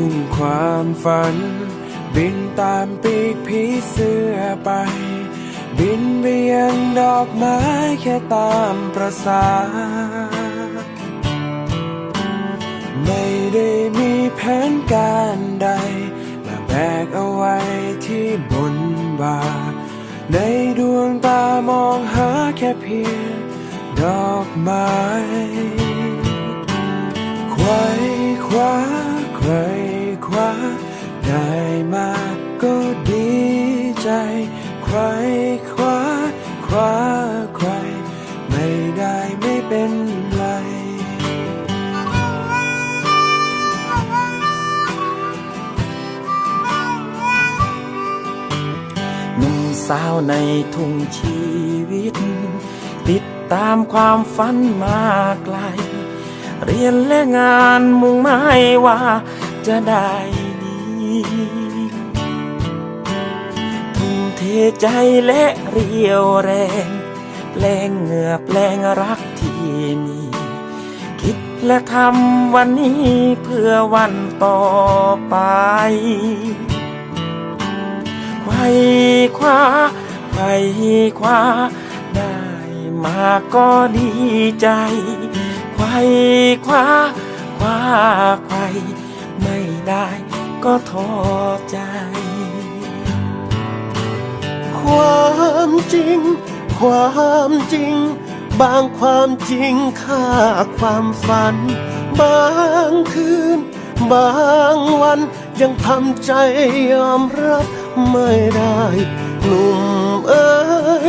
ทุ่งความฝัน บินตามปีกผีเสื้อไป บินไปยังดอกไม้แค่ตามประสา ไม่ได้มีแผนการใดมาแบกเอาไว้ที่บนบ่าในดวงตามองหาแค่เพียงดอกไม้ สาวในทุ่งชีวิต ติดตามความฝันมาไกล เรียนและงานมุ่งหมายว่าจะได้ดีทุ่มเทใจและเรียวแรง แปลงเหงื่อแปลงรักที่มี คิดและทำวันนี้เพื่อวันต่อไป ไขว้คว้าไขว้คว้าได้มาก็ดีใจไขว้คว้าคว้าไขว้ไม่ได้ก็ท้อใจ ความจริง ความจริง บางความจริงค่าความฝัน บางคืน บางวันยังทำใจยอมรับ ไม่ได้ หนุ่มเอ้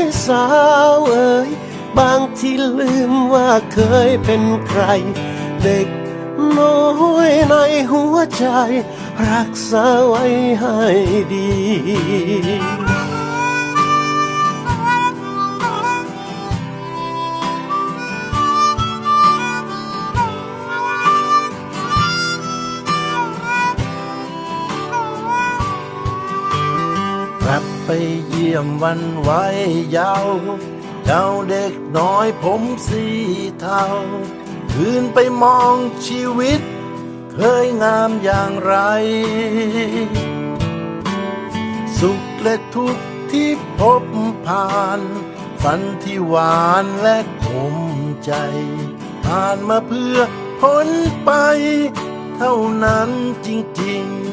ยสาวเอ้ยบางที่ลืมว่าเคยเป็นใคร เด็กน้อยในหัวใจ รักษาไว้ให้ดี ยี่ยมวันไว้ยาวเจ้าเด็กน้อยผมสีเทาคืนไปมองชีวิต เคยงามอย่างไร สุขและทุกข์ที่พบผ่าน ฝันที่หวานและคมใจ ผ่านมาเพื่อพ้นไป เท่านั้นจริงๆ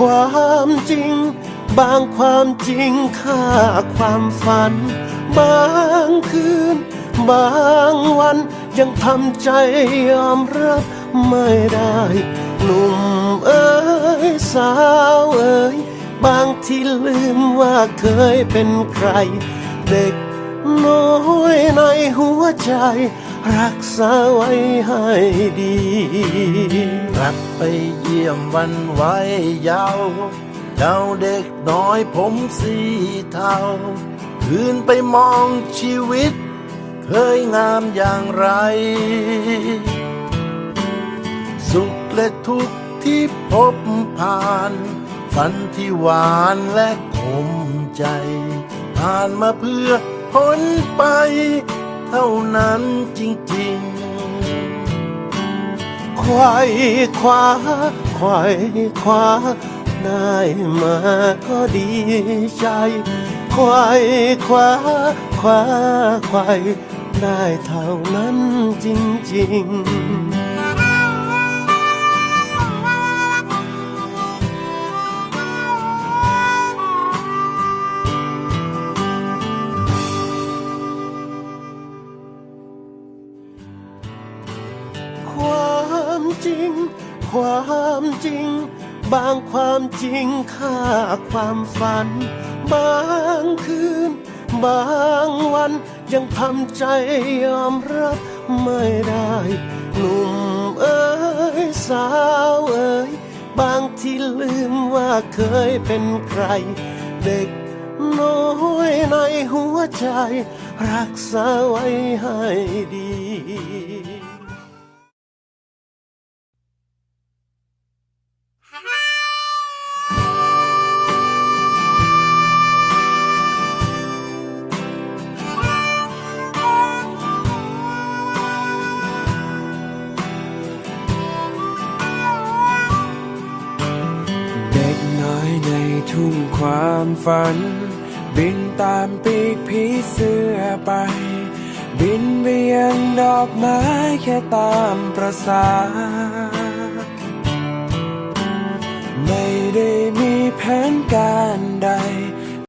ความจริง บางความจริงค่าความฝัน บางคืน บางวันยังทำใจยอมรับไม่ได้หนุ่มเอ้ยสาวเอ้ยบางที่ลืมว่าเคยเป็นใคร เด็กน้อยในหัวใจ รักษาไว้ให้ดี กลับไปเยี่ยมวันไว้ยาวเจ้าเด็กน้อยผมสีเทาคืนไปมองชีวิต เคยงามอย่างไร สุขและทุกข์ที่พบผ่าน ฝันที่หวานและคมใจ ผ่านมาเพื่อพ้นไป เท่านั้นจริงๆ ควายคว้าควายคว้าได้มาก็ดีใจ ควายคว้าคว้าควายได้เท่านั้นจริงๆ จริง ความจริง บางความจริงค่าความฝัน บางคืน บางวัน ยังทำใจยอมรับไม่ได้หนุ่มเอ้ยสาวเอ้ยบางที่ลืมว่าเคยเป็นใคร เด็กน้อยในหัวใจ รักษาไว้ให้ดี ทุ่งความฝัน บินตามปีกผีเสื้อไป บินไปยังดอกไม้แค่ตามประสา ไม่ได้มีแผนการใด